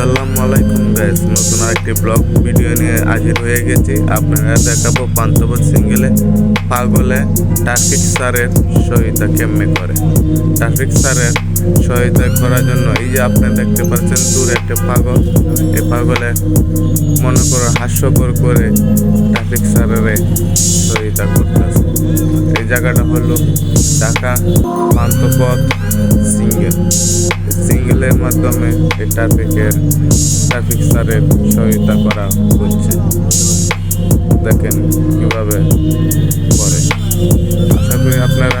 আসসালামু আলাইকুম গাইস নতুন আরেকটি ব্লগ ভিডিও নিয়ে হাজির হয়ে গেছি। আপনারা দেখাবো পান্তবত সিঙ্গেলে পাগলে ট্রাফিক স্যারের সহায়তা কেমনে করে। ট্রাফিক স্যারের সহায়তা করার জন্য এই যে আপনি দেখতে পাচ্ছেন, দূরে একটা পাগল। এই পাগলে মনে করো হাস্যকর করে ট্রাফিক স্যারের সহায়তা করতেছে। এই জায়গাটা হলো ঢাকা পান্তপথ সিঙ্গেল। সিঙ্গেলের মাধ্যমে এই ট্রাফিকের ট্রাফিক স্যারের সহায়তা করা হচ্ছে। দেখেন কীভাবে করে। আশা করি আপনারা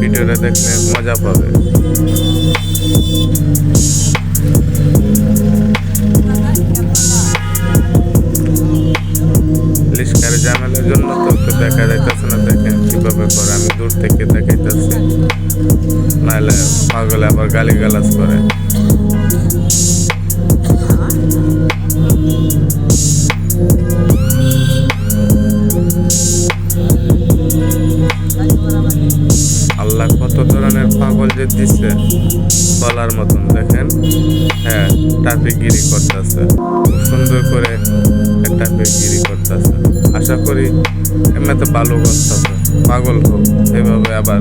ভিডিওটা দেখলে মজা পাবে ঝামেলার জন্য তো একটু দেখা যাইতেছে না, দেখেন কীভাবে করে, আমি দূর থেকে দেখাইতেছি। নাহলে পাগলে আবার গালি গালাজ করে। আল্লাহ কত ধরনের পাগল যে দিচ্ছে বলার মতন, দেখেন। হ্যাঁ ট্রাফিক গিরি করতেছে। খুব সুন্দর করে ট্রাফিক গিরি করতেছে আশা করি এমনিতে ভালো করতেছে পাগল হোক এইভাবে আবার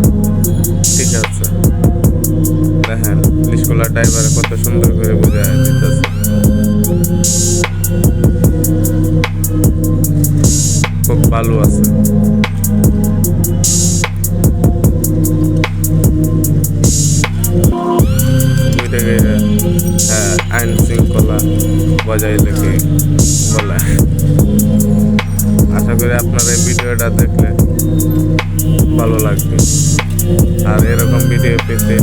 ঠিক আছে। দেখেন স্কুলের ড্রাইভারে কত সুন্দর করে বোঝায় দিতেছে। খুব ভালো আছে। আইন শৃঙ্খলা বজায় রেখে ভিডিওটা দেখলে ভালো লাগবে। আর এরকম ভিডিও পেতে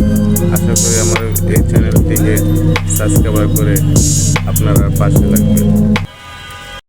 আশা করি আমার এই চ্যানেলটিকে সাবস্ক্রাইব করে আপনারা পাশে লাগবেন